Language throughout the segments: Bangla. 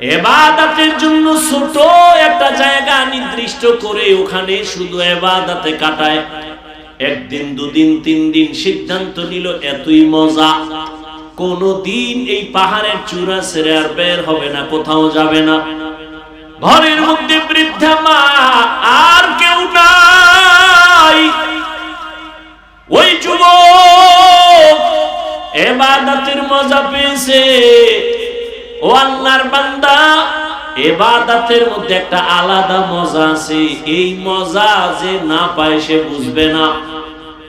এবাদাতের জন্য ছোট একটা জায়গা নির্দিষ্ট করে ওখানে শুধু এবাদাতে কাটায়। একদিন, দুদিন, তিন দিন সিদ্ধান্ত নিল, এতই মজা। কোনো দিন এই পাহাড়ের চূড়া ছেড়ে আর বের হবে না, কোথাও যাবে না। ঘরের মধ্যে বৃদ্ধা মা, আর কেউ নাই। ওই যুবক এবাদাতের মজা পেয়েছে। ও আল্লাহর বান্দা মধ্যে একটা আলাদা মজা আছে। এই মজা যে না পায় সে বুঝবে না।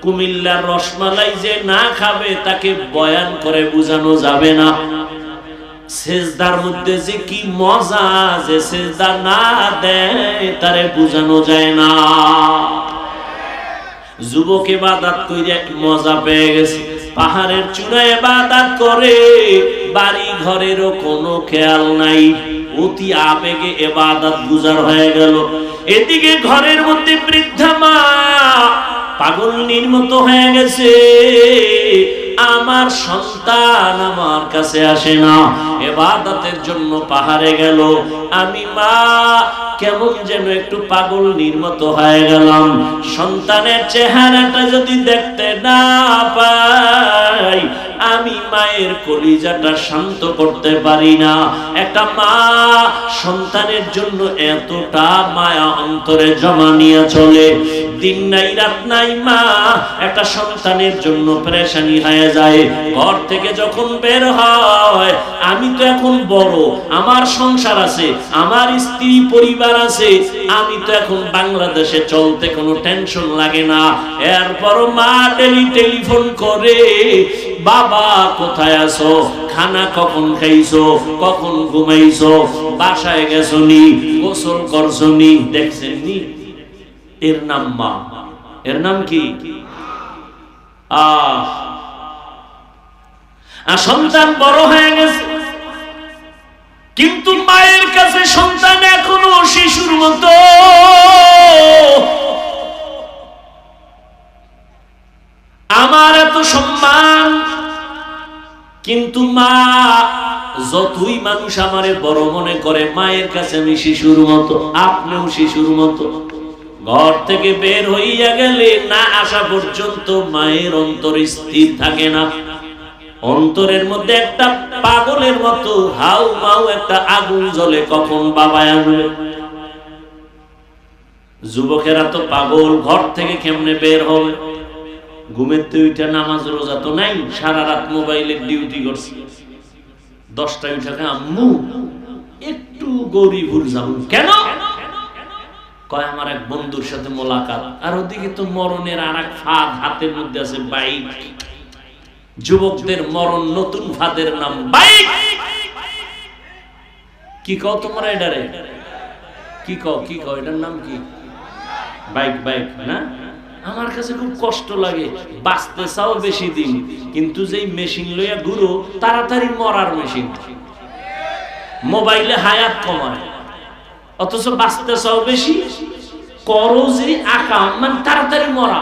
কুমিল্লার রসমালাই যে না খাবে, তাকে বয়ান করে বোঝানো যাবে না। সেজদার মধ্যে যে কি মজা যে সেজদা না দেয়, তারে বোঝানো যায় না। যুবক এবাদাত কইরে মজা পেয়ে গেছে। পাহাড়ের চূড়ায় এবাদাত করে বাড়ি ঘরেরও কোনো খেয়াল নাই। অতি আবেগে এবাদাত গুজার হয়ে গেল। এদিকে ঘরের মধ্যে বৃদ্ধা মা পাগল নির্মত হয়ে গেছে। আমার সন্তান আমার কাছে আসে না। এবাদাতের জন্য পাহাড়ে গেল। আমি, মা, কেমন যেন একটু পাগল নির্মত হয়ে গেলাম। সন্তানের চেহারাটা যদি দেখতে না পাই, আমি মায়ের কলিজাটা শান্ত করতে পারি না। একটা মা সন্তানের জন্য এতটা মায়া অন্তরে জমা নিয়ে চলে। দিন নাই, রাত নাই, মা, একটা সন্তানের জন্য প্রেশানি হয়ে যায়। ঘর থেকে যখন বের হয়, আমি তো এখন বড়, আমার সংসার আছে, আমার স্ত্রী পরিবার আছে, আমি তো এখন বাংলাদেশে চলতে কোনো টেনশন লাগে না। এরপর মা টেলি টেলিফোন করে, বাবা, কোথায় আছো? খানা কখন খাইছো? কখন ঘুমাইছো? বাসায় গেছো নি? গোসল করছ নি? দেখছেন নি। এর নাম মা। এর নাম কি? আহ আর সন্তান বড় হয়ে গেছে। কিন্তু মায়ের কাছে সন্তান এখনও শিশুর মতো। আমার এত সম্মান, কিন্তু মা, যতই মানুষ আমারে বড় মনে করে, মায়ের কাছে আমি শিশুর মতো, আপনিও শিশুর মতো। ঘর থেকে বের হইয়া গেলে না আসা পর্যন্ত মায়ের অন্তর স্থির থাকে না। অন্তরের মধ্যে একটা পাগলের মতো হাউ মাউ একটা আগুন জ্বলে, কখন বাবা আসবে? যুবকেরা তো পাগল, ঘর থেকে কেমনে বের হবে? ঘুমের তো উঠে নামাজ রোজা তো নাই, সারা রাত মোবাইলের ডিউটি করছি। দশটায় উঠে আম্মু, একটু গরিবুর যাব কেন? কয়, আমার এক বন্ধুর সাথে মোলাকাত। আর ওদিকে তো মরণের আর এক ফাঁদ হাতের মধ্যে আছে বাইক। যুবকদের মরণ নতুন ফাঁদের নাম বাইক। কি কও তোমরা এটারে কি কও কি কও, এটার নাম কি? বাইক বাইক, না? আমার কাছে খুব কষ্ট লাগে, বাঁচতে চাও বেশি দিন, কিন্তু যেই মেশিন লইয়া ঘুরো, তাড়াতাড়ি মরার মেশিন। মোবাইলে হায়াত কমায়, অথচ বাঁচতে চাও বেশি, করো যে আকাম মানে তাড়াতাড়ি মরা।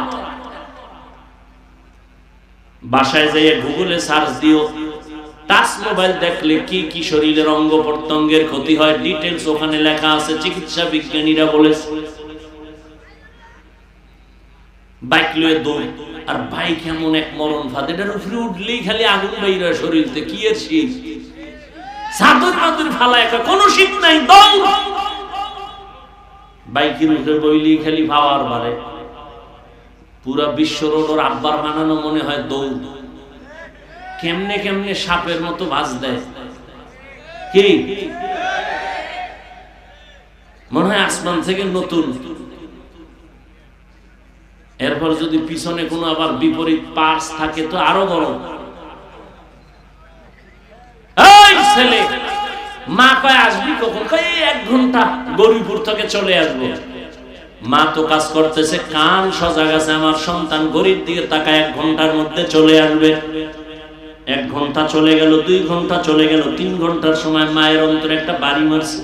বাসায় যাইয়ে গুগলে সার্চ দিও। টাচ মোবাইল দেখলে কি কি শরীরের অঙ্গ প্রত্যঙ্গের ক্ষতি হয় ডিটেলস ওখানে লেখা আছে, চিকিৎসা বিজ্ঞানীরা বলেছে। বাইক লয়ে দৌড়, আর বাইক এমন এক মরণ ফাঁদ, এটার উপরে উঠলেই খালি আগুন বাইরে শরীরতে, কি এর শীত? চাদর মাদুর ফালা একা, কোনো শীত নাই দৌড় বাইকের উপরে বইলেই খালি ভাওয়ার বাড়ে। পুরা বিশ্ব রোড ওর আব্বার বানানো মনে হয় দৌড়। কেমনে কেমনে সাপের মতো বাজ দেয়। কি? মনে হয় আসমান থেকে নতুন। এরপর যদি পিছনে কোনো আবার বিপরীত পার্স থাকে তো আরও বড়। ছেলে, মা কয়, আসবি কখন? এক ঘণ্টা গরিপুর থেকে চলে আসব। মা তো কাজ করতেছে, কান সজাগ আছে, আমার সন্তান গরিব দিকে তাকায় এক ঘণ্টার মধ্যে চলে আসবে। এক ঘণ্টা চলে গেল, দুই ঘণ্টা চলে গেল, তিন ঘণ্টার সময় মায়ের অন্তরে একটা বাড়ি মারছে।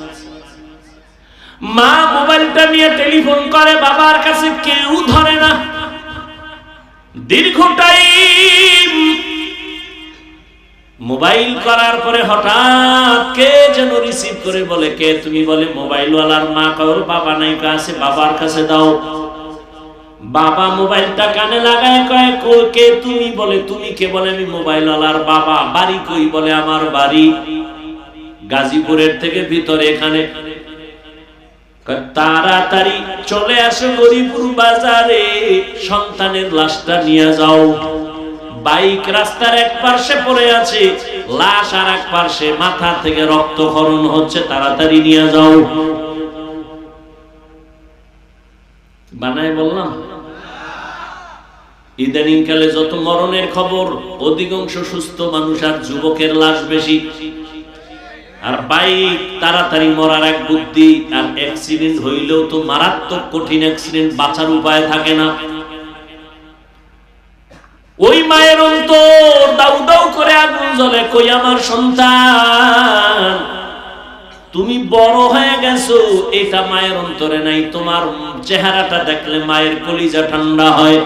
মা মোবাইলটা নিয়ে টেলিফোন করে, বাবার কাছে কেউ ধরে না। দীর্ঘ টাইম মোবাইল করার পরে হঠাৎ কে যেন রিসিভ করে বলে, কে তুমি? বলে মোবাইলওয়ালার মা কারোর বাবা নাই কাছে, বাবার কাছে দাও। বাবা মোবাইলটা কানে লাগায়, কয় কে তুমি? বলে, তুমি কে? বলে, আমি মোবাইলওয়ালার বাবা। বাড়ি কই? বলে, আমার বাড়ি গাজীপুরের থেকে ভিতরে এখানে। তাড়াতাড়ি চলে আসো গরিপুর বাজারে, সন্তানের লাশটা নিয়ে যাও। বাইক রাস্তার এক পার্শ্বে পড়ে আছে, লাশ আর এক পার্শ্বে মাথা থেকে রক্তক্ষরণ হচ্ছে, তাড়াতাড়ি নিয়ে যাও। বানায় বললাম। ইদানিং কালে যত মরণের খবর, অধিকাংশ সুস্থ মানুষ আর যুবকের লাশ বেশি। আর বাইক তাড়াতাড়ি মরার এক বুদ্ধি আর অ্যাক্সিডেন্ট হইলেও তো মারাত্মক কঠিন অ্যাক্সিডেন্ট বাঁচার উপায় থাকে না। ওই মায়ের অন্তর দাউ দাউ করে আগুন জ্বলে, কই আমার সন্তান? তুমি বড় হয়ে গেছো, এটা মায়ের অন্তরে নাই, তোমার চেহারাটা দেখলে মায়ের কলিজা ঠান্ডা হয়।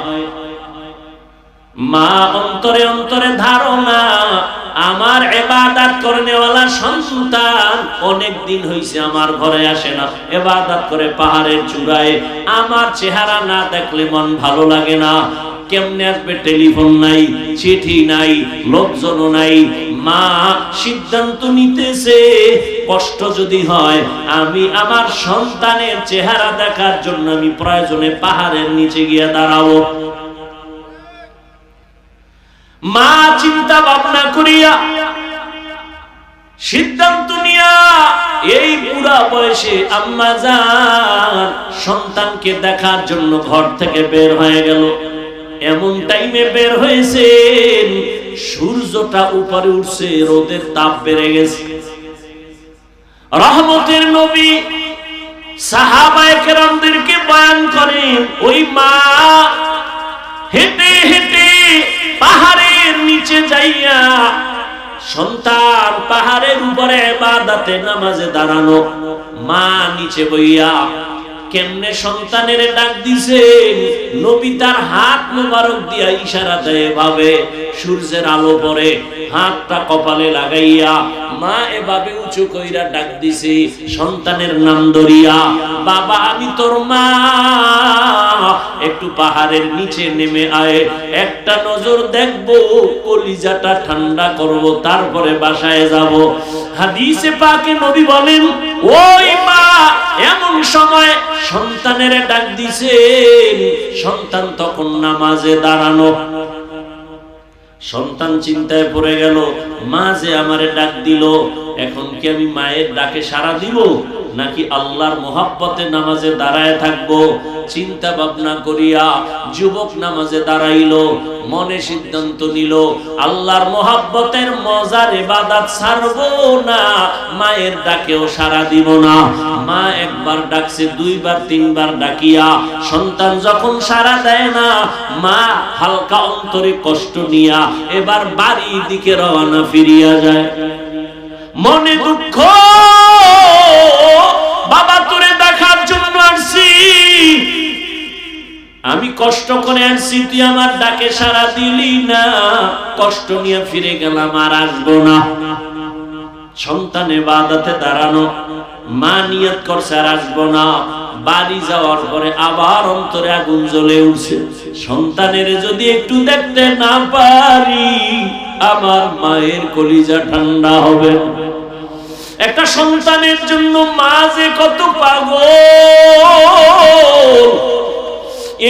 মা অন্তরে অন্তরে ধারণা, আমার এবাদাত করনেওয়ালা সন্তান অনেক দিন হইছে আমার ঘরে আসে না, এবাদাত করে পাহাড়ের চূড়ায়। আমার চেহারা না দেখলে মন ভালো লাগে না। কেমনে আসবে টেলিফোন নাই, চিঠি নাই লোকজন নাই? মা সিদ্ধান্ত নিতেছে, কষ্ট যদি হয়, আমি আমার সন্তানের চেহারা দেখার জন্য আমি প্রয়োজনে পাহাড়ের নিচে গিয়ে দাঁড়াবো। মা চিন্তা ভাবনা করিয়া সিদ্ধান্ত নিয়া এই বুড়া বয়সে আম্মা যান সন্তানকে দেখার জন্য ঘর থেকে বের হয়ে গেল। এমন টাইমে বের হয়েছে সূর্যটা উপরে উঠছে, রোদের তাপ বেড়ে গেছে। রহমতের নবী বয়ান করেন, ওই মা হেঁটে হেঁটে পাহাড়ের নিচে যাইয়া সন্তান পাহাড়ের উপরে বাদাতে নামাজে দাঁড়ানো, মা নিচে বইয়া কেমনে সন্তানের ডাক দিছেন নবী তার হাত মোবারক দিয়া ইশারা দেয় ভাবে সূর্যের আলো পরে হাতটা কপালে লাগাইয়া মা এভাবে উঁচু কইরা ডাক দিছে, সন্তানের নাম ধরিয়া বাবা আমি তোর মা। একটু পাহাড়ের নিচে নেমে আয়, একটা নজর দেখব, কলিজাটা ঠান্ডা করব, তারপরে বাসায় যাব। হাদিসে পাকে নবী বলেন, ওই মা এমন সময় সন্তানের ডাক দিছে, সন্তান তখন নামাজে দাঁড়ানো। সন্তান চিন্তায় পড়ে গেল, মা যে আমারে ডাক দিল, এখন কি আমি মায়ের ডাকে সাড়া দিব? নাকি আল্লাহর মোহাব্বতে নামাজে দাঁড়ায় থাকব? চিন্তা ভাবনা করিয়া যুবক নামাজে দাঁড়াইলো, মনে সিদ্ধান্ত নিল, আল্লাহর মোহাব্বতের মজার এবাদাত ছাড়বো না, মায়ের ডাকেও সাড়া দিব না। মা একবার ডাকছে, দুইবার, তিনবার ডাকিয়া সন্তান যখন সাড়া দেয় না, মা হালকা অন্তরে কষ্ট নিয়া এবার বাড়ির দিকে রওনা ফিরিয়া যায়। মনে দুঃখ বাবা তোরে দেখার জন্য আসছি। আমি কষ্ট করে আসছি তুই আমার ডাকে সারা দিলি না। কষ্ট নিয়ে ফিরে গেলাম আর আসব না। সন্তানে বাদাতে দাঁড়ানো, মা নিয়ত করছে আর আসব না। বাড়ি যাওয়ার পরে আবার অন্তরে আগুন জ্বলে উঠছে। সন্তানের যদি একটু দেখতে না পারি, আমার মায়ের কলিজা ঠান্ডা হবে। একটা সন্তানের জন্য মা যে কত পাগল।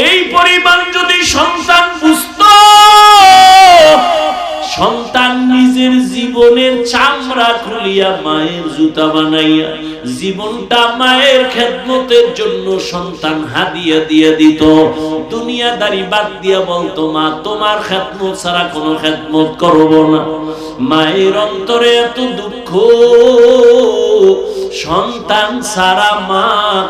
এই পরিমাণ যদি সন্তান বুঝত, সন্তান নিজের জীবনের চামড়া খুলিয়া মায়ের জুতা বানাইয়া জীবনটা মায়ের খেদমতের জন্য সন্তান হাদিয়া দিয়া দিত। দুনিয়াদারি বাদ দিয়া বলতো, মা, তোমার খেদমত ছাড়া কোনো খেদমত করব না। মায়ের অন্তরে এত দুঃখ। সন্তান সারা মা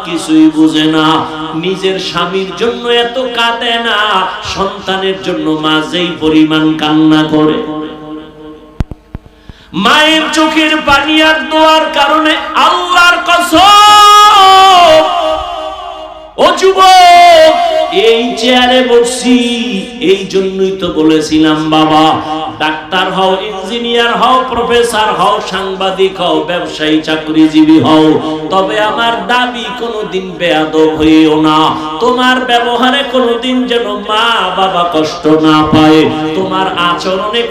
কিছুই বুঝে না। নিজের স্বামীর জন্য এত কাঁদে না। সন্তানের জন্য মা যেই পরিমাণ কান্না করে। মায়ের চোখের পানি আর দোয়ার কারণে আল্লাহর কসম তোমার ব্যবহারে কোনোদিন যেন মা বাবা কষ্ট না পায়, তোমার আচরণে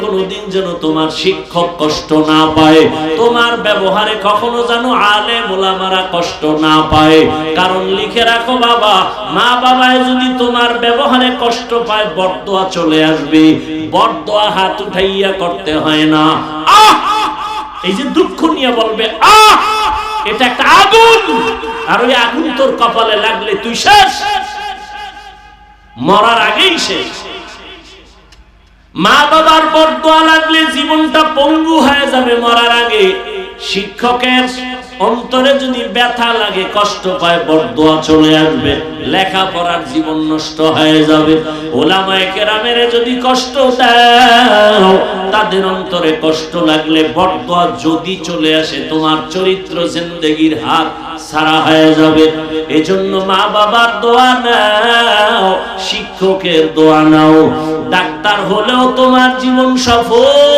যেন তোমার শিক্ষক কষ্ট না পায়, তোমার ব্যবহারে কখনো যেন আলে মোলামারা কষ্ট না পায়। কারণ লিখে রাখো বাবা, মা বাবায় যদি তোমার ব্যবহারে কষ্ট পায়, বরদোয়া চলে আসবে। বরদোয়া হাত উঠাইয়া করতে হয় না। এই যে দুঃখ নিয়ে বলবে, আহ! এটা একটা আগুন। আর ওই আগুন তোর কপালে লাগলে তুই শেষ। মরার আগেই শেষ। মা বাবার বরদোয়া লাগলে জীবনটা পঙ্গু হয়ে যাবে মরার আগে। শিক্ষকের অন্তরে যদি ব্যথা লাগে, কষ্ট পায়, বরদোয়া চলে আসবে, লেখাপড়ার জীবন নষ্ট হয়ে যাবে। ওলামায়ে কেরামের যদি কষ্ট দাও, তাদের অন্তরে কষ্ট লাগলে বরদোয়া যদি চলে আসে, তোমার চরিত্র জিন্দেগির হাত সারা হয়ে যাবে। এজন্য মা বাবার দোয়া নাও, শিক্ষকের দোয়া নাও। ডাক্তার হলেও তোমার জীবন সফল।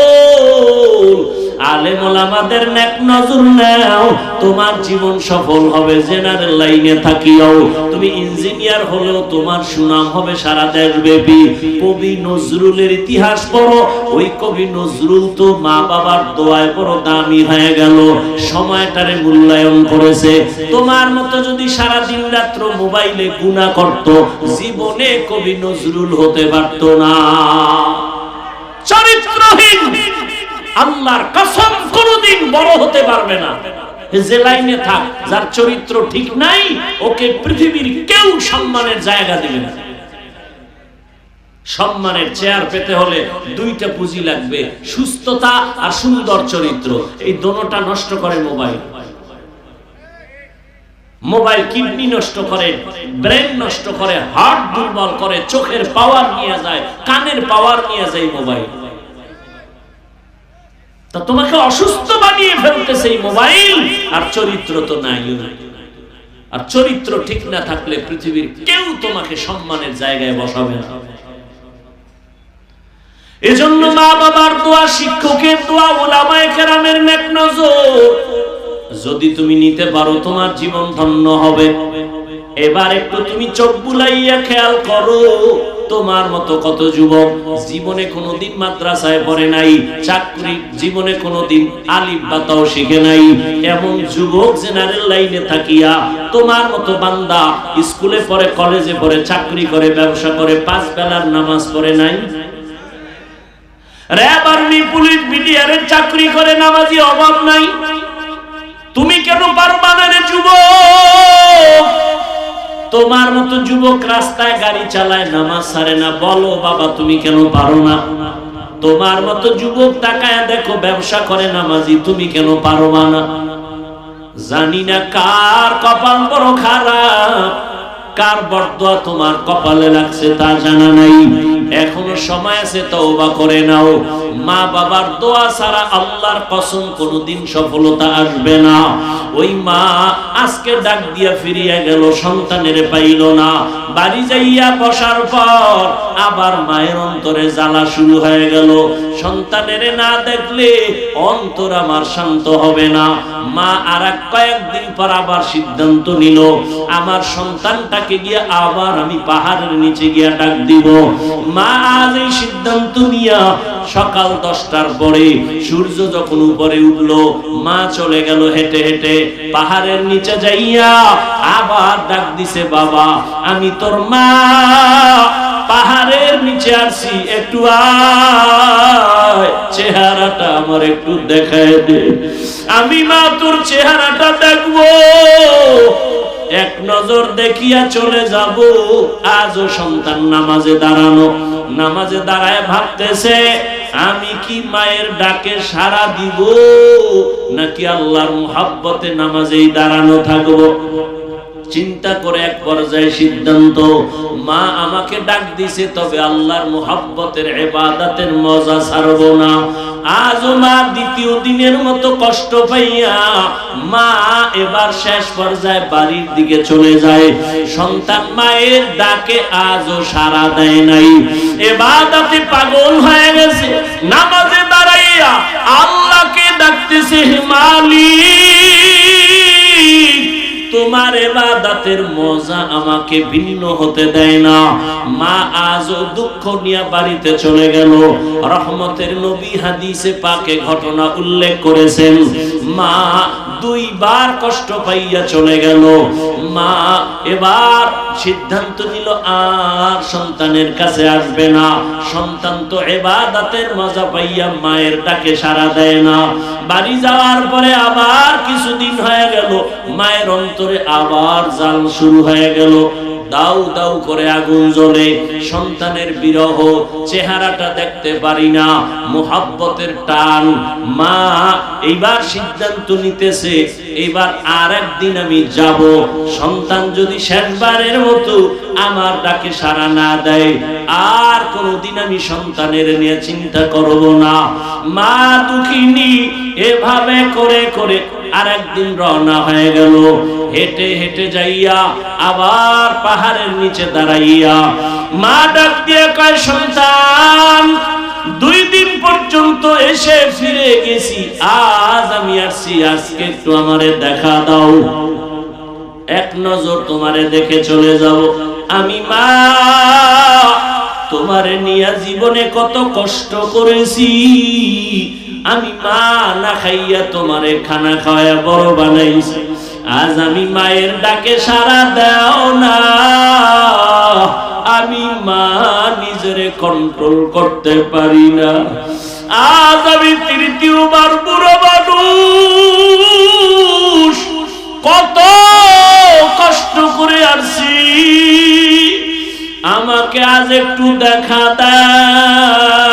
আলেম ওলামাদের নেক নজর নাও। তোমার জীবন সফল হবে, জেনারেল লাইনে থাকিও। তুমি ইঞ্জিনিয়ার হলেও তোমার সুনাম হবে সারা কবি নজরুলের ইতিহাস পড়ো। ওই কবি নজরুল তো মা বাবার দোয়ায় দামি হয়ে গেল। সময়টারে মূল্যায়ন করেছে। তোমার মতো যদি সারা দিন রাত্র মোবাইলে গুণা করত, জীবনে কবি নজরুল হতে পারত না। চরিত্রহীন। আল্লাহর কসম কোনদিন বড় হতে পারবে না। যে লাইনে থাক, যার চরিত্র ঠিক নাই, ওকে পৃথিবীর কেউ সম্মানের জায়গা দিবে না। সম্মানের চেয়ার পেতে হলে দুইটা পুঁজি লাগবে, সুস্থতা আর সুন্দর চরিত্র। এই দোনোটা নষ্ট করে মোবাইল। মোবাইল কিডনি নষ্ট করে, ব্রেন নষ্ট করে, হার্ট দুর্বল করে, চোখের পাওয়ার নিয়ে যায়, কানের পাওয়ার নিয়ে যায় মোবাইল। তা তোমাকে অসুস্থ বানিয়ে ফেলতেছে এই মোবাইল, আর চরিত্র তো নাই। আর চরিত্র ঠিক না থাকলে পৃথিবীর কেউ তোমাকে সম্মানের জায়গায় বসাবে না। এজন্য মা বাবার দোয়া, শিক্ষকের দোয়া, ওলামায়ে কেরামের নেক নজর। যদি তুমি নিতে পারো, তোমার জীবন ধন্য হবে। এবার একটু তুমি চোখ বুলাইয়া খেয়াল করো। তোমার মতো কত যুবক জীবনে কোনোদিন মাদ্রাসায় পড়ে নাই, চাকরি জীবনে কোনোদিন আলিফ বাতাও শিখে নাই, এমন যুবক জেনারেল লাইনে থাকিয়া তোমার মতো বান্দা স্কুলে পড়ে, কলেজে পড়ে, চাকরি করে, ব্যবসা করে, পাঁচ বেলার নামাজ পড়ে নাই? র্যাব আর্মি পুলিশ বিডিআরের চাকরি করে, নামাজি অভাব নাই? তুমি কেন পারবা না যুবক? তোমার মতো যুবক রাস্তায় গাড়ি চালায়, নামাজ সারে না। বলো, বাবা, তুমি কেন পারো না? তোমার মতো যুবক তাকায় দেখো, ব্যবসা করে নামাজি, তুমি কেন পারো না? জানি না কার কপাল বড় খারাপ। কার বরদোয়া তোমার কপালে লাগছে তা জানা নাই। এখনও সময় আছে, তওবা করে নাও। মা বাবার দোয়া ছাড়া আল্লাহর কসম কোনোদিন সফলতা আসবে না। ওই মা আজকে ডাক দিয়া ফিরিয়া গেল, সন্তানের পাইল না। বাড়ি যাইয়া বসার পর আবার মায়ের অন্তরে জ্বালা শুরু হয়ে গেল। সন্তানের না দেখলে অন্তর আমার শান্ত হবে না। মা আর কয়েকদিন পর আবার সিদ্ধান্ত নিল, আমার সন্তানটাকে গিয়ে আবার আমি পাহাড়ের নিচে গিয়া ডাক দিব। মা, আজ এই সিদ্ধান্ত নিয়া সকাল দশটার পরে সূর্য যখন উপরে উঠল, মা চলে গেল হেঁটে হেঁটে পাহাড়ের নিচে যাইয়া আবার ডাক দিছে, বাবা, আমি তোর মা, পাহাড়ের নিচে আসি একটু চেহারাটা আমার একটু দেখায় দে। আমি মা, তোর চেহারাটা দেখব এক নজর দেখিয়া চলে যাব। আজও সন্তান নামাজে দাঁড়ানো। নামাজে দাঁড়ায় ভাবতেছে, আমি কি মায়ের ডাকে সারা দিব? নাকি আল্লাহর মুহাব্বতে নামাজেই দাঁড়ানো থাকব? চিন্তা করে এক পর্যায়ে সিদ্ধান্ত, মা আমাকে ডাক দিছে, তবে আল্লাহর মুহাব্বতের ইবাদতের মজা ছাড়ব না। আজ মা দ্বিতীয় দিনের মতো কষ্ট পাইয়া মা এবার শেষ পর্যায়ে বাড়ির দিকে চলে যায়। সন্তান মায়ের ডাকে আজও সারা দেয় নাই। এবাদাতে পাগল হয়ে গেছে। নামাজে দাঁড়াইয়া আল্লাহকে ডাকতেছে মালিক! তোমার এবাদাতের মজা আমাকে ভিন্ন হতে দেয় না। মা আজও দুঃখ নিয়ে বাড়িতে চলে গেল। রহমতের নবী হাদিসে পাকে ঘটনা উল্লেখ করেছেন। মা দুইবার কষ্ট পাইয়া চলে গেল। মা এবার সিদ্ধান্ত নিল, আর সন্তানের কাছে আসবে না। সন্তান তো এবাদাতের মজা পাইয়া মায়ের ডাকে সাড়া দেয় না। বাড়ি যাওয়ার পরে আবার কিছুদিন হয়ে গেল, মায়ের অন্তরে আবার জাল শুরু হয়ে গেল। দাউ দাউ করে আগুন জ্বলে, সন্তানের বিরহ চেহারাটা দেখতে পারি না, মোহাব্বতের টান। মা, এইবার সিদ্ধান্ত নিতেছে, এইবার আর একদিন আমি যাব। সন্তান যদি শেষবারের মতো আমার ডাকে সাড়া না দেয়, আর কোনোদিন আমি সন্তানের নিয়ে চিন্তা করব না। মা, দুঃখিনী, এভাবে করে করে আর একদিন রওনা হয়ে গেল। হেঁটে হেঁটে যাইয়া আবার পাহাড়ের নিচে দাঁড়াইয়া মা ডাক দিয়ে কয়, সন্তান, দুই দিন পর্যন্ত এসে ফিরে গেছি। আজ আমি আসছি, আজকে একটু আমারে দেখা দাও। এক নজর তোমারে দেখে চলে যাব। আমি মা তোমারে নিয়া জীবনে কত কষ্ট করেছি। আমি মা না খাইয়া তোমারে খানা খাওয়া বড় বানাইছি। আজ আমি মায়ের ডাকে সারা দাও না। আমি মা নিজেরে কন্ট্রোল করতে পারি না। আজ আমি তৃতীয়বার বুড়ো মানুষ। কত কষ্ট করে আসছি। আমাকে আজ একটু দেখা দাও।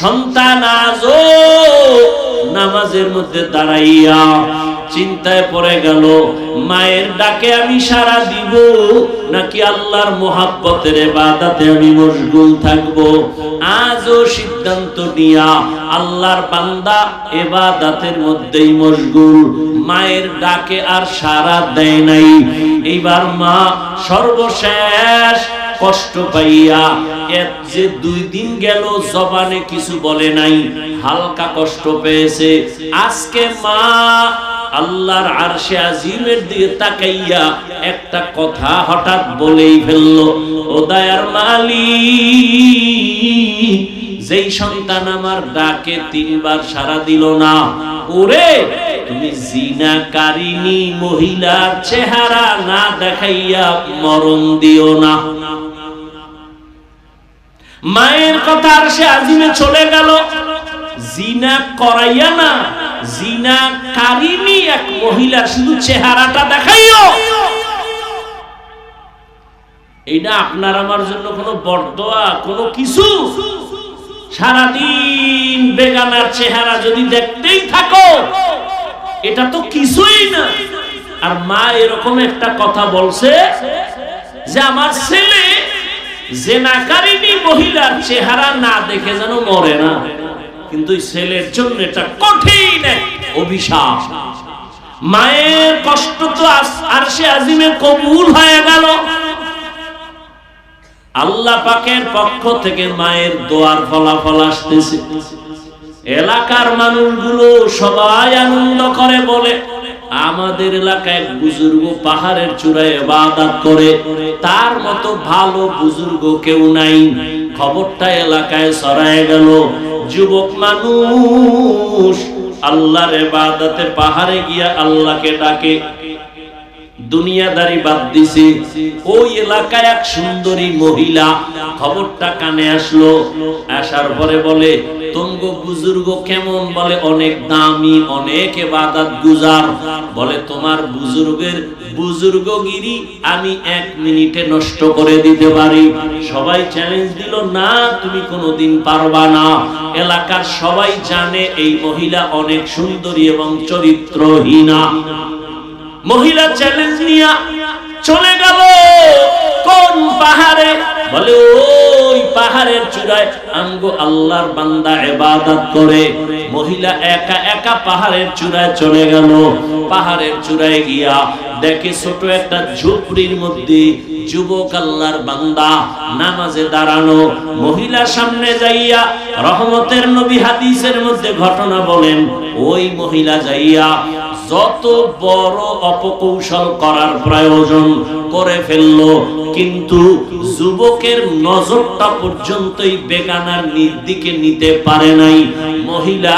সন্তান আজও নামাজের মধ্যে দাঁড়াইয়া চিন্তায় পড়ে গেল, মায়ের ডাকে আমি সারা দিব, নাকি আল্লাহর মোহাব্বতের বাদাতে আমি মশগুল থাকব? আজও সিদ্ধান্ত নিয়া আল্লাহর বান্দা এবাদাতের মধ্যেই মশগুল। মায়ের ডাকে আর সারা দেয় নাই। এইবার মা সর্বশেষ কষ্ট পাইয়া এর যে দুই দিন গেল, জবানে কিছু বলে নাই, হালকা কষ্ট পেয়েছে। আজকে মা আল্লাহর আরশে আজিমের দিকে তাকাইয়া একটা কথা হঠাৎ বলেই ফেলল, ও দয়ার মালিক, যেই সন্তান আমার ডাকে তিনবার সারা দিল না, ওরে, তুমি জিনাকারিনী মহিলার চেহারা না দেখাইয়া মরণ দিও না। মায়ের কথা আর সে আজিমে চলে গেল। জিনা করাইয়া না, জিনা কারিনী এক মহিলার শুধু চেহারাটা দেখাইও। এটা আপনার আমার জন্য কোনো বরদোয়া, কোনো কিছু? সারাদিন বেগানার চেহারা যদি দেখতেই থাকো, এটা তো কিছুই না। আর মা এরকম একটা কথা বলছে যে, আমার ছেলে জেনাকারিনী মহিলার চেহারা না দেখে যেন মরে না। কিন্তু ছেলের জন্য এটা কঠিন অভিশাপ। মায়ের কষ্ট তো আর সে আজিমে কবুল হয়ে গেল। আল্লাহ পাকের পক্ষ থেকে মায়ের দোয়ার ফলাফল আসতেছে। এলাকার মানুষগুলো সবাই আনন্দ করে বলে আমাদের এলাকায় বুজুর্গ পাহাড়ের চূড়ায় বাদাত করে, তার মতো ভালো বুজুর্গ কেউ নাই। খবরটা এলাকায় সরায় গেল, যুবক মানুষ আল্লাহর বাদাতে পাহাড়ে গিয়া আল্লাহকে ডাকে। দুনিয়াদারি বাদ দিছে। ওই এলাকায় এক সুন্দরী মহিলা খবরটা কানে আসলো। আসার পরে বলে তঙ্গ বুজুর্গ কেমন? বলে, অনেক দামি, অনেক এবাদাত গুজার। বলে, তোমার বুজুর্গের বুজুর্গগিরি আমি এক মিনিটে নষ্ট করে দিতে পারি। সবাই চ্যালেঞ্জ দিল, না, তুমি কোনোদিন পারবা না। এলাকার সবাই জানে এই মহিলা অনেক সুন্দরী এবং চরিত্রহীনা। মহিলা চ্যালেঞ্জ নিয়া চলে গেল। কোন পাহাড়ে? বলে, ওই পাহাড়ের চূড়ায় আঙ্গো আল্লাহর বান্দা ইবাদত করে। মহিলা একা একা পাহাড়ের চূড়ায় চলে গেল। পাহাড়ের চূড়ায় গিয়া দেখে ছোট একটা ঝুপড়ির মধ্যে যুবক আল্লাহর বান্দা নামাজে দাঁড়ানো। মহিলা সামনে যাইয়া রহমতের নবী হাদিসের মধ্যে ঘটনা বলেন, ওই মহিলা যাইয়া যত বড় অপকৌশল করার প্রয়োজন করে ফেলল, কিন্তু যুবকের নজরটা পর্যন্তই বেগানার দিকে নিতে পারে নাই। মহিলা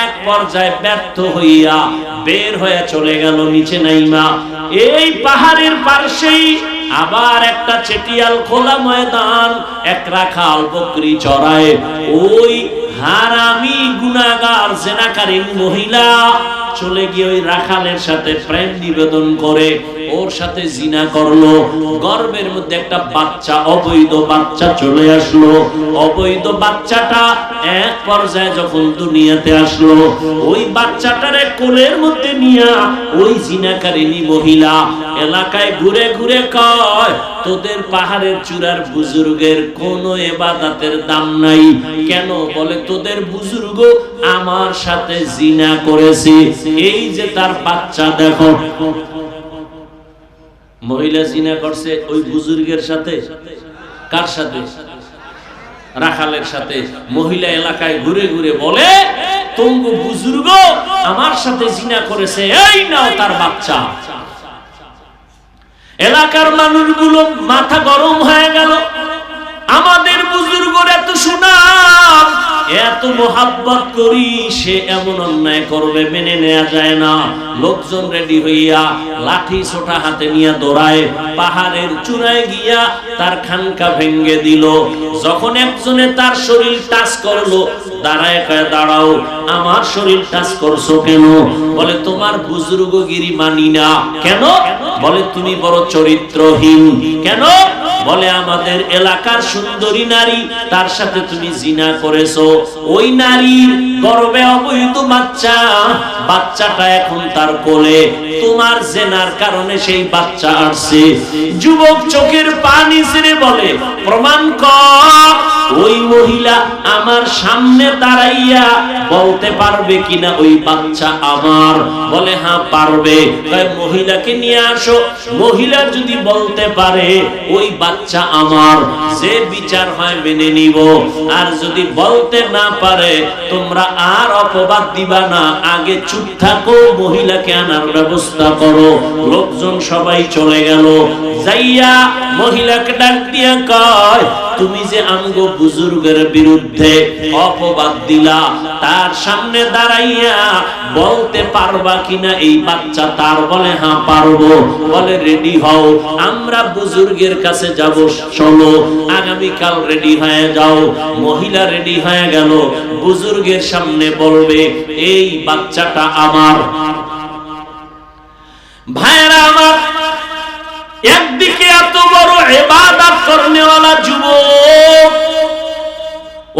এক পর্যায়ে ব্যর্থ হইয়া বের হয়ে চলে গেল নিচে নাইমা। এই পাহাড়ের পার্শ্বেই আবার একটা চেটিয়াল খোলা ময়দান, এক রাখাল বকরি চড়ায়। ওই হারামি গুনাগার জেনাকারী মহিলা চলে গিয়ে ওই রাখালের সাথে প্রেম নিবেদন করে। ওর সাথে জিনা করল। গর্বের মধ্যে একটা বাচ্চা, অবৈধ বাচ্চা চলে আসলো। অবৈধ বাচ্চাটা এক পর্যায়ে যখন দুনিয়াতে আসলো, ওই বাচ্চাটারে কোলের মধ্যে নিয়া ওই জিনাকারিনী মহিলা এলাকায় ঘুরে ঘুরে কয়, তোদের পাহাড়ের চূড়ার বুজুর্গের কোন এবাদাতের দাম নাই। কেন বলে, তোদের বুজুর্গ আমার সাথে জিনা করেছে। এই যে তার বাচ্চা দেখো মহিলা জিনা করছে ওই বুজুর্গের সাথে। কার সাথে? রাখালের সাথে। মহিলা এলাকায় ঘুরে ঘুরে বলে তঙ্গ বুজুর্গ আমার সাথে জিনা করেছে, এই নাও তার বাচ্চা। এলাকার মানুষগুলো মাথা গরম হয়ে গেল। আমাদের বুজুর্গর এত সুনাম এত মোহাব্বত করি, সে এমন অন্যায় করবে, মেনে নেওয়া যায় না। লোকজন রেডি হইয়া লাঠি ছোটা হাতে নিয়ে দৌড়ায়, পাহাড়ের চূড়ায় গিয়া তার খানকা ভেঙ্গে দিল। যখন একজনে তার শরীর টাচ করল, দাঁড়ায় কয়ে, দাঁড়াও, আমার শরীর টাচ করছ কেন? বলে, তোমার বুজুর্গগিরি মানি না। কেন? বলে, তুমি বড় চরিত্রহীন। কেন? বলে, আমাদের এলাকার সুন্দরী নারী, তার সাথে তুমি জিনা করেছ। ওই নারীর গর্বে অবহিত বাচ্চা, বাচ্চাটা এখন তার কোলে। তোমার জেনার কারণে সেই বাচ্চা আসছে। যুবক চোখের পানি ছেড়ে বলে, প্রমাণ কর ওই মহিলা আমার সামনে দাঁড়াইয়া বলতে পারবে কিনা ওই বাচ্চা আমার? বলে হ্যাঁ পারবে। মহিলাকে নিয়ে আসো। মহিলা যদি বলতে পারে, ওই বাচ্চা আমার যে বিচার হয় মেনে নিব। আর যদি বলতে না পারে, তোমরা আর অপবাদ দিবা না, আগে চুপ থাকো, মহিলাকে আনার ব্যবস্থা করো। লোকজন সবাই চলে গেল। যাইয়া মহিলাকে ডাক দিয়া কয়, তুমি যে আমগো বুজুর্গের বিরুদ্ধে অপবাদ দিলা, তার সামনে দাঁড়াইয়া বলতে পারবা কিনা এই বাচ্চা তার বলে হ্যাঁ পারব। বলে, রেডি হও, আমরা বুজুর্গের কাছে যাব, চলো, আগামীকাল রেডি হয়ে যাও। মহিলা রেডি হয়ে গেল, বুজুর্গের সামনে বলবে, এই বাচ্চাটা আমার। ভাইরা আমার, একদিকে এত বড় এবাদত করনেওয়ালা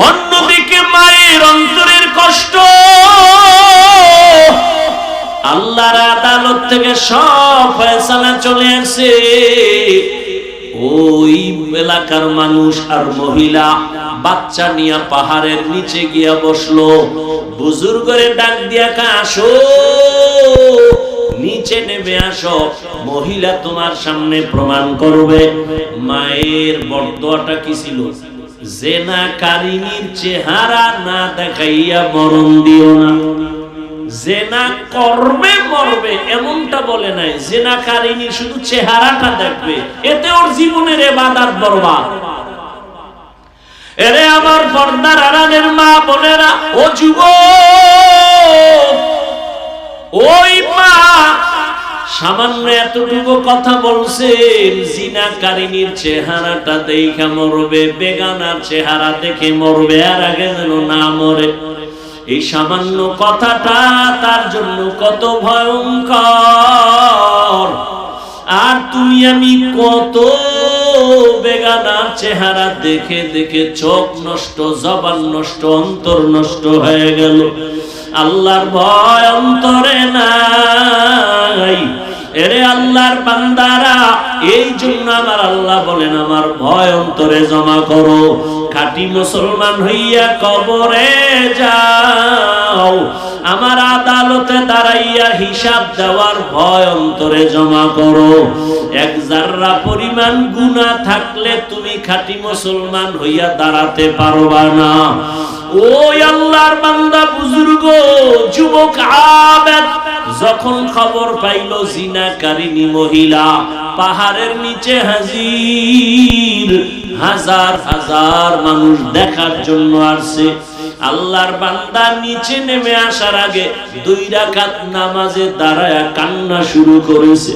অন্যদিকে মায়ের অন্তরের কষ্ট। আল্লাহর আদালত থেকে সব ফয়সালা চলে আসে। ওই এলাকার মানুষ আর মহিলা বাচ্চা নিয়ে পাহাড়ের নিচে গিয়া বসল। বুজুর্গরে ডাক দিয়া কা, আসো। নিচে নেমে আসো। মহিলা তোমার সামনে প্রমাণ করবে। মায়ের বর্দোয়াটা কি ছিল? জেনা কারিনীর চেহারা না দেখাইয়া মরণ দিও না। জেনা করবে মরবে, এমনটা বলে নাই। জেনা কারিনী শুধু চেহারাটা দেখবে, এতে ওর জীবনের এবাদাত বরবাদ। এরে আমার পর্দার আড়ালের মা বোনেরা, ও যুবক, ওই মা সামান্য এতটুকু কথা বলছেন, জিনাকারিনীর চেহারাটা দেখে মরবে, বেগানার চেহারা দেখে মরবে, আর আগে যেন না মরে। এই সামান্য কথাটা তার জন্য কত ভয়ঙ্কর। আর তুমি আমি কত বেগানার চেহারা দেখে দেখে চোখ নষ্ট, জবান নষ্ট, অন্তর নষ্ট হয়ে গেল। আল্লাহর ভয় অন্তরে নাই। এরে আল্লাহর বান্দারা, এই জন্য আমার আল্লাহ বলেন, আমার ভয় অন্তরে জমা করো। খাঁটি মুসলমান হইয়া কবরে যাও। আমার আদালতে দাঁড়াইয়া হিসাব দেওয়ার ভয় অন্তরে জমা করো। এক জাররা পরিমাণ গুণা থাকলে তুমি খাঁটি মুসলমান হইয়া দাঁড়াতে পারবা না। ওই আল্লাহর বান্দা বুজুর্গ, যুবক আবেদ, যখন খবর পাইল জিনাকারিনী মহিলা পাহাড়ের নিচে হাজির, হাজার হাজার মানুষ দেখার জন্য আসছে। আল্লাহর বান্দা নিচে নেমে আসার আগে দুই রাকাত নামাজে দাঁড়ায় কান্না শুরু করেছে।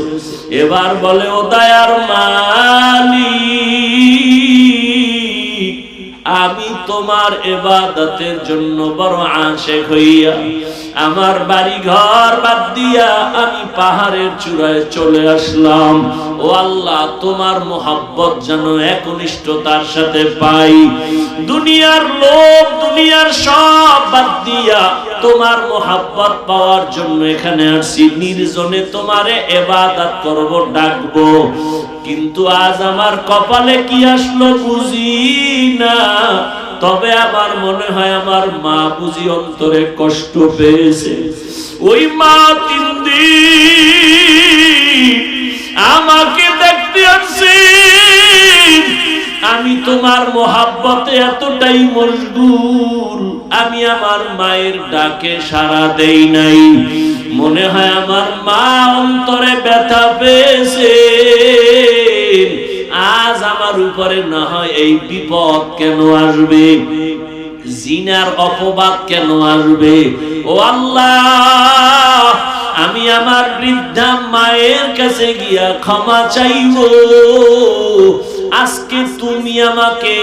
এবার বলে, ও দয়ার মালিক আমি তোমার এবাদতের জন্য বড় আশেক হইয়া আমার বাড়ি ঘর বাদ দিয়া আমি পাহাড়ের চূড়ায় চলে আসলাম। ও আল্লাহ, তোমার মোহাব্বত যেন একনিষ্ঠতার সাথে পাই। দুনিয়ার লোক দুনিয়ার সব বাদ দিয়া তোমার মোহাব্বত পাওয়ার জন্য এখানে আসছি। নির্জনে তোমারে এবাদত করব, ডাকবো। কিন্তু আজ আমার কপালে কি আসলো বুঝি না। তবে আমার মনে হয় আমার মা বুঝি অন্তরে কষ্ট পেয়েছে। ওই মা তিন আমাকে দেখতে আসছে। আমি তোমার মোহাব্বতে এতটাই মশগুল আমি আমার মায়ের ডাকে সাড়া দেই নাই। মনে হয় আমার মা অন্তরে ব্যথা পেয়েছে। আজ আমার উপরে না হয় এই বিপদ কেন আসবে? জিনার অপবাদ কেন আসবে? ও আল্লাহ, আমি আমার বৃদ্ধা মায়ের কাছে গিয়া ক্ষমা চাইব। আজকে তুমি আমাকে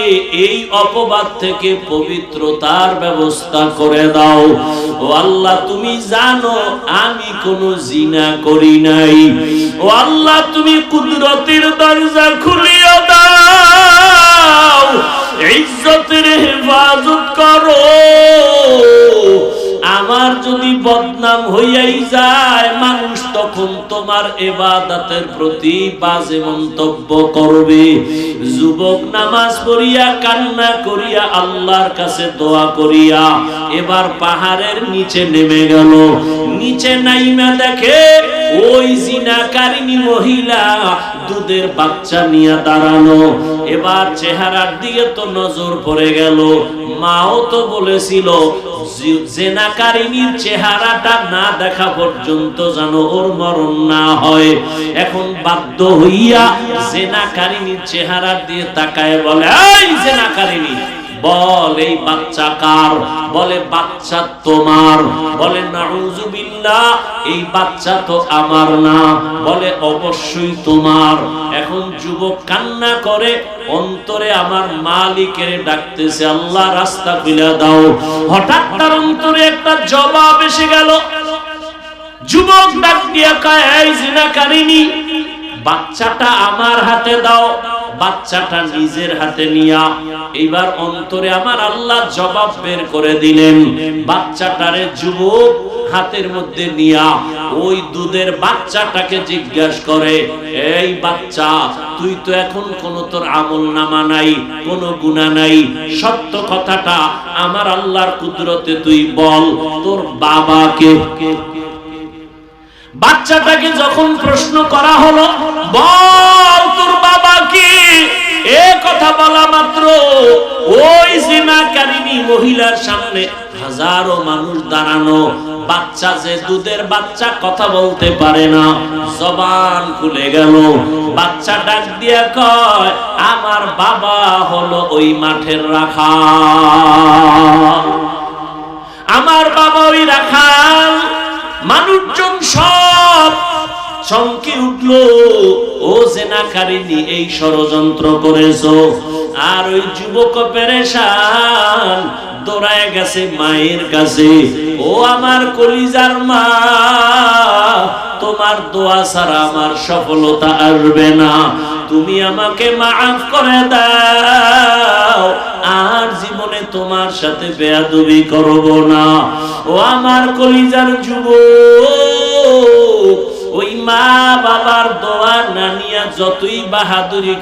এই অপবাদ থেকে পবিত্রতার ব্যবস্থা করে দাও। ও আল্লাহ, তুমি জানো আমি কোনো জিনা করি নাই। ও আল্লাহ, তুমি কুদরতের দরজা খুলিয়া দাও। ইজ্জতের হেফাজত করো। আমার যদি বদনাম হইয়াই যায় মানুষ তখন তোমার এবাদাতের প্রতি বাজে মন্তব্য করবে। যুবক নামাজ পড়িয়া, কান্না করিয়া, আল্লাহর কাছে দোয়া করিয়া এবার পাহাড়ের নিচে নেমে গেল। নিচে নাইমা দেখে ওই জিনাকারিনী মহিলা দুধের বাচ্চা নিয়ে দাঁড়ানো এবার চেহারার দিকে তো নজর পড়ে গেল। মাও তো বলেছিল জেনাকারিনীর চেহারাটা না দেখা পর্যন্ত যেন ওর মরণ না হয়। এখন বাধ্য হইয়া জেনাকারিনীর চেহারা দিয়ে তাকায় বলে, এই জেনাকারিনী বল, এই বাচ্চা কার? বলে, বাচ্চা তোমার। বলে নাউজুবিল্লাহ এই বাচ্চা তো আমার না। বলে, অবশ্যই তোমার। এখন যুবক কান্না করে, অন্তরে আমার মালিকের ডাকতেছে, আল্লাহ, রাস্তা খুলে দাও। হঠাৎ তার অন্তরে একটা জবাব এসে গেল। যুবক ডাক দিয়া কয় এই জিনাকারিনী বাচ্চাটা আমার হাতে দাও, বাচ্চাটা নিজের হাতে নিয়া। এইবার অন্তরে আমার আল্লাহ জবাব বের করে দিলেন, বাচ্চাটারে যুবক হাতের মধ্যে নিয়া, ওই দুধের বাচ্চাটাকে জিজ্ঞাসা করে, এই বাচ্চা, তুই তো এখন কোন তোর আমল নামা নাই, কোন গুণা নাই, সত্য কথাটা আমার আল্লাহর কুদরতে তুই বল, তোর বাবাকে বাচ্চাটাকে যখন প্রশ্ন করা হলো, বল তোর বাবা কি? এ কথা বলা মাত্র ওই জিনাকারিনী মহিলার সামনে হাজারো মানুষ দাঁড়ানো। বাচ্চা যে দুধের বাচ্চা কথা বলতে পারে না, জবান খুলে গেল। বাচ্চা ডাক দিয়া কয়, আমার বাবা হলো ওই মাঠের রাখা। আমার বাবা ওই রাখাল মানুষজন সব চমকে উঠল, ও জেনাকারিনী এই ষড়যন্ত্র করেছ? আর ওই যুবক পেরেশান দৌড়ায় গেছে মায়ের কাছে, ও আমার কলিজার মা, তোমার দোয়া ছাড়া আমার সফলতা আসবে না। তুমি আমাকে মাফ করে দাও, আর জীবনে তোমার সাথে বেয়াদবি করব না। ও আমার কলিজার যুব ওই মা বাবার দোয়া না নিয়া যতই বাহাদুরি